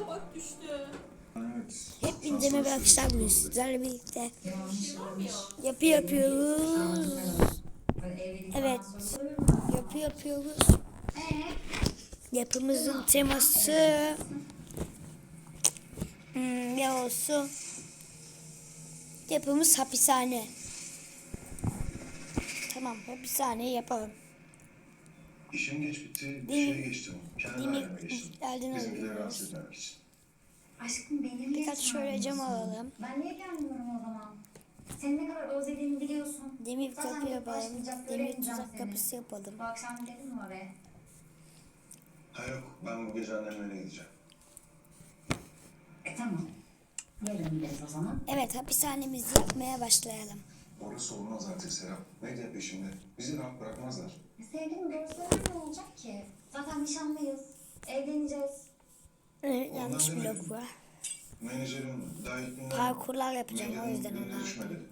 Bak düştü. Evet. Hepinize merhaba arkadaşlar bugün sizlerle birlikte yapı yapıyoruz. Evet. Yapı yapıyoruz. Yapımızın teması hmm, ne olsun? Yapımız hapishane. Tamam hapishane yapalım. İşim geç bitti. Mi? Şeye geçtim. Kendi aileme geçtim. Geldin Bizimkileri rahatsız etmemek için. Aşkım beni niye Birkaç şöyle cam alalım. Ben niye gelmiyorum o zaman? Seni ne kadar özlediğimi biliyorsun. Demir Zaten kapı yapalım. başlayacak Demir göremeyeceğim tuzak seni. kapısı yapalım. Bu akşam gidelim mi oraya? Ha yok ben bu gece annemlere gideceğim. E tamam. Yarın gideriz o zaman. Evet hapishanemizi yapmaya başlayalım. Orası olmaz artık Serap. Ne diye peşimde? Bizi rahat bırakmazlar. E sevgilim görseler ne olacak ki? Zaten nişanlıyız. Evleneceğiz. Evet, yanlış demedim. blok var. Menajerim dayıklığından... Parkurlar yapacağım o yüzden dedi.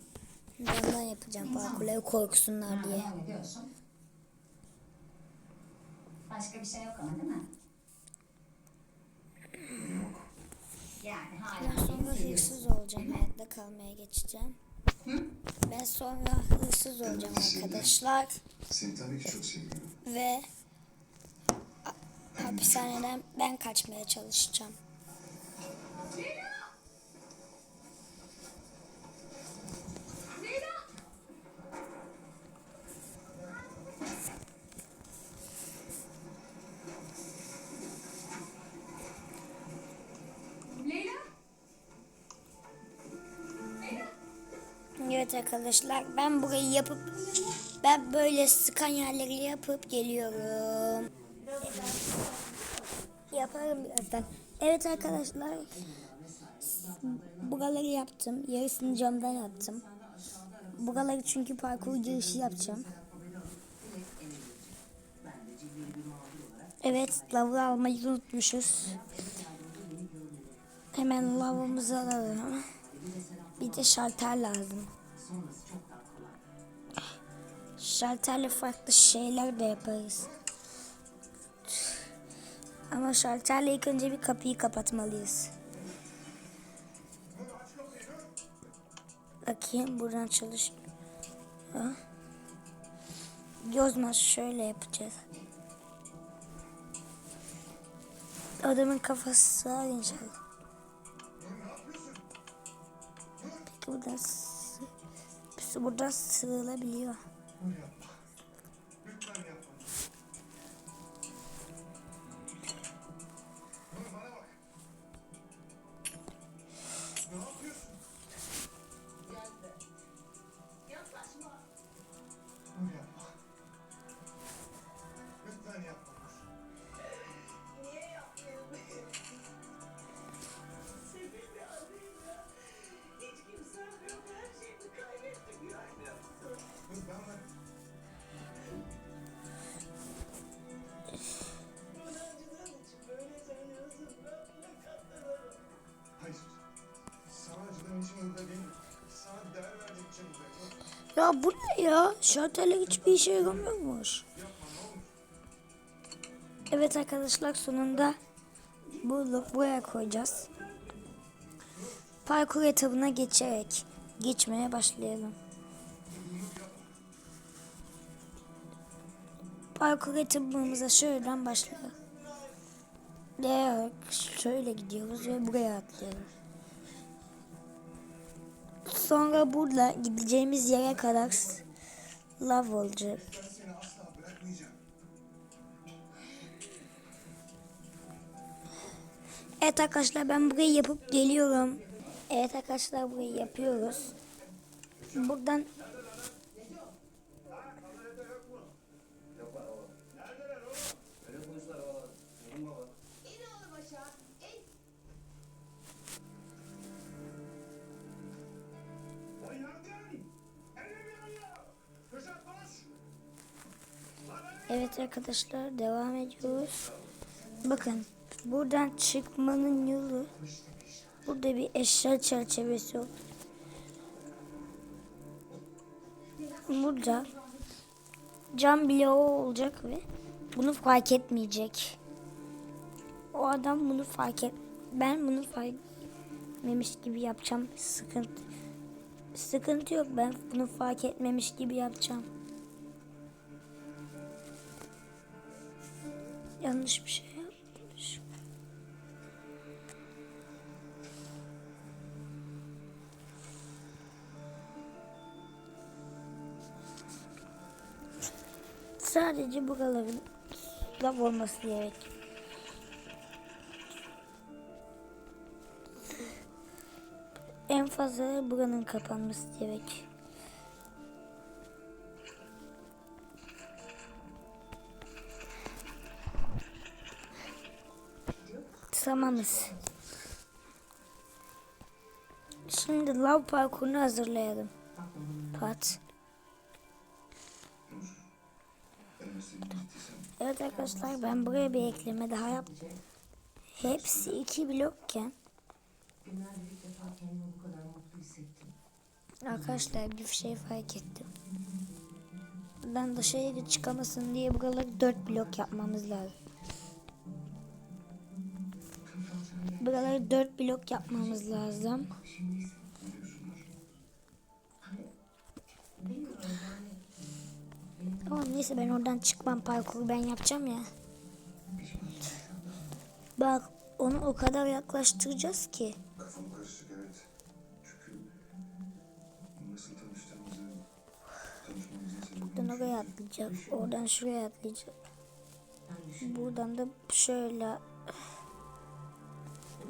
Yandan yapacağım parkurları korksunlar diye. Öyle diyorsun. Başka bir şey yok ama değil mi? Yok. Yani hala Ben sonra hırsız olacağım. Hayatta kalmaya geçeceğim. Hı? Ben sonra hırsız olacağım arkadaşlar. Seni tabii ki çok seviyorum. Ve ha- hapishaneden ben kaçmaya çalışacağım. Evet arkadaşlar ben burayı yapıp ben böyle sıkan yerleri yapıp geliyorum. Yaparım birazdan. Evet arkadaşlar buraları yaptım. Yarısını camdan yaptım. Buraları çünkü parkur girişi yapacağım. Evet lavı almayı unutmuşuz. Hemen lavımızı alalım. Bir de şalter lazım. Şalterle farklı şeyler de yaparız. Ama şalterle ilk önce bir kapıyı kapatmalıyız. Bakayım buradan çalış. Ha? Yozmaz şöyle yapacağız. Adamın kafası sığar inşallah. Peki buradan sı- buradan sığılabiliyor. Lütfen Ya bu ne ya? Şalterler hiçbir işe yaramıyormuş. Evet arkadaşlar sonunda bunu buraya koyacağız. Parkur etabına geçerek geçmeye başlayalım. Parkur etabımıza şuradan başlayalım. Değerek şöyle gidiyoruz ve buraya atlıyoruz. Sonra burada gideceğimiz yere kadar lav olacak. Evet arkadaşlar ben burayı yapıp geliyorum. Evet arkadaşlar burayı yapıyoruz. Buradan evet arkadaşlar devam ediyoruz. Bakın buradan çıkmanın yolu burada bir eşya çerçevesi yok. Burada cam bloğu olacak ve bunu fark etmeyecek. O adam bunu fark et ben bunu fark etmemiş gibi yapacağım. Sıkıntı sıkıntı yok. Ben bunu fark etmemiş gibi yapacağım. Yanlış bir şey yapmış. Sadece buraların lav olması gerek. En fazla buranın kapanması gerek. Tamamız. Şimdi lav parkurunu hazırlayalım. Pat. Evet arkadaşlar ben buraya bir ekleme daha yaptım. Hepsi iki blokken. Arkadaşlar bir şey fark ettim. Ben dışarıya çıkamasın diye buraları dört blok yapmamız lazım. Buraları dört blok yapmamız lazım. Tamam neyse ben oradan çıkmam parkuru ben yapacağım ya. Bak onu o kadar yaklaştıracağız ki. kafam karışık evet. Çünkü nasıl tanıştığımızı, Buradan oraya atlayacak. Oradan şuraya atlayacak. Buradan da şöyle.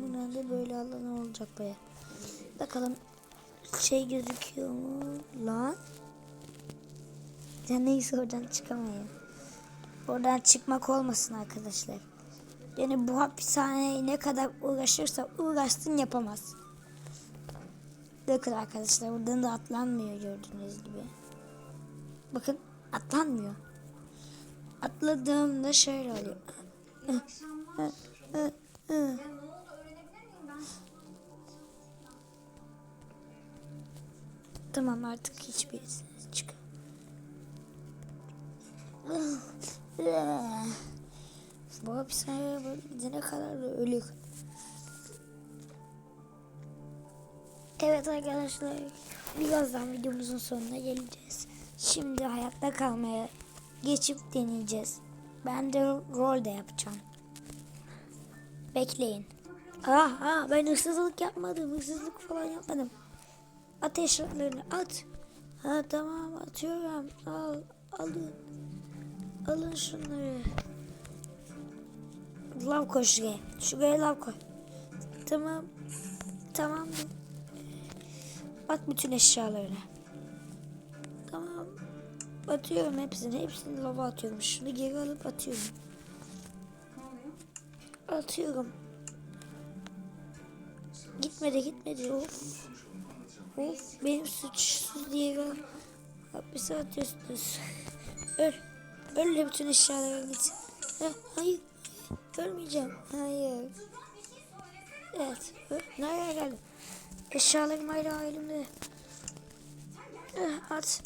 Buradan da böyle alan olacak baya. Bakalım şey gözüküyor mu? Lan. Ya neyse oradan çıkamayayım. Oradan çıkmak olmasın arkadaşlar. Yani bu hapishaneye ne kadar uğraşırsa uğraşsın yapamaz. Bakın arkadaşlar buradan da atlanmıyor gördüğünüz gibi. Bakın atlanmıyor. Atladığımda şöyle oluyor. Tamam artık hiçbir ses çık. Bu hapishaneye böyle gidene kadar da ölük. Evet arkadaşlar birazdan videomuzun sonuna geleceğiz. Şimdi hayatta kalmaya geçip deneyeceğiz. Ben de rol de yapacağım. Bekleyin. Ah, ah ben hırsızlık yapmadım. Hırsızlık falan yapmadım. Ateş rotlarını at. Ha tamam atıyorum. Al, alın. Alın şunları. Lav koy şuraya. Şuraya lav koy. Tamam. Tamam. At bütün eşyalarını. Tamam. Atıyorum hepsini. Hepsini lava atıyorum. Şunu geri alıp atıyorum. Atıyorum. Gitmedi gitmedi. Of. Of benim suçsuz diye hapise atıyorsunuz. Öl. Öl de bütün eşyalara git. Ha, hayır. Ölmeyeceğim. Hayır. Evet. Nereye geldim? Eşyalarım hala elimde. Eh, At.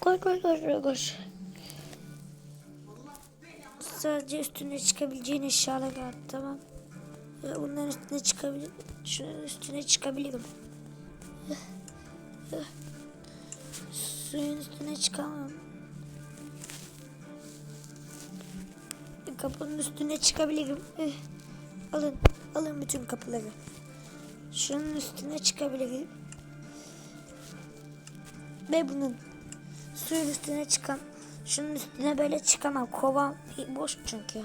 Koş koş koş koş. Sadece üstüne çıkabileceğin eşyalar at tamam. Ve Bunların üstüne çıkabilir. Şunun üstüne çıkabilirim. Suyun üstüne çıkamam. Kapının üstüne çıkabilirim. Eh, Alın, alın bütün kapıları. Şunun üstüne çıkabilirim. Ve bunun suyun üstüne çıkan şunun üstüne böyle çıkamam. Kovam boş çünkü.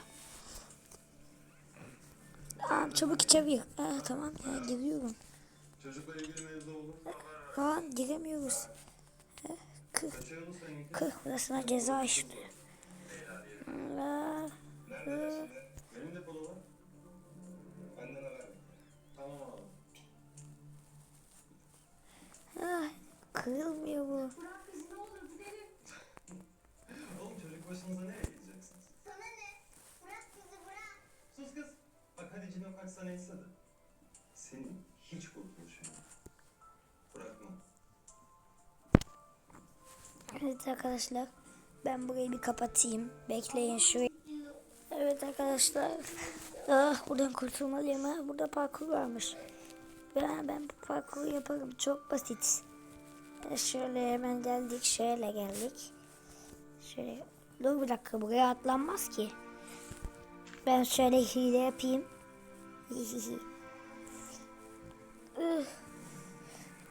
Aa, çabuk içeri gir. Aa, tamam ya giriyorum. Çocukla ilgili mevzu oldu. Aa, giremiyoruz. Eh, Kır, burasına ceza. Aa, Neredesin? Benim de kolu var. Benden haber. Tamam abi. ah, kırılmıyor bu. Ne olur gidelim. Oğlum çocuk başınıza nereye kaçsa neyse de. Senin hiç kurtuluşun yok. Bırakma. Evet arkadaşlar ben burayı bir kapatayım. Bekleyin şurayı. Evet arkadaşlar. Ah, buradan kurtulmalıyım ha. Burada parkur varmış. Ben, ben bu parkuru yaparım. Çok basit. Şöyle hemen geldik. Şöyle geldik. Şöyle. Dur bir dakika buraya atlanmaz ki. Ben şöyle hile yapayım.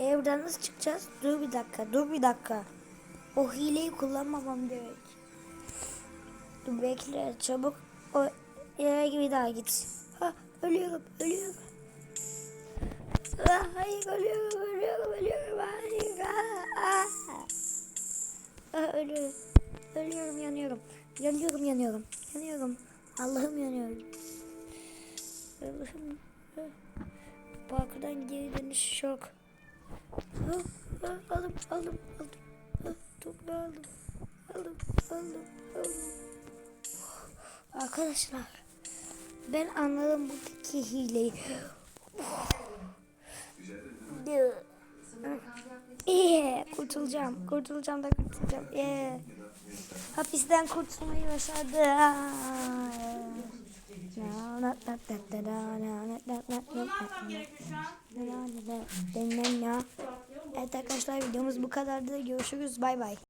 E buradan nasıl çıkacağız? Dur bir dakika. Dur bir dakika. O hileyi kullanmamam gerek. Dur bekle çabuk. O yere bir daha git. Ha, ölüyorum, ölüyorum. Ah, hayır, ölüyorum, ölüyorum, ölüyorum. Hayır. Ölüyorum. Ölüyorum, yanıyorum. Yanıyorum, yanıyorum. Yanıyorum. Allah'ım yanıyorum. Allah'ım. Ah. Parkdan geri dönüş yok. Aldım, aldım, aldım. Toprağı aldım. Aldım, aldım, aldım. Arkadaşlar ben anladım buradaki hileyi. İyi kurtulacağım. Kurtulacağım da kurtulacağım. Yeah. Hapisten kurtulmayı başardım. Evet arkadaşlar videomuz bu kadardı. Görüşürüz. Bay bay.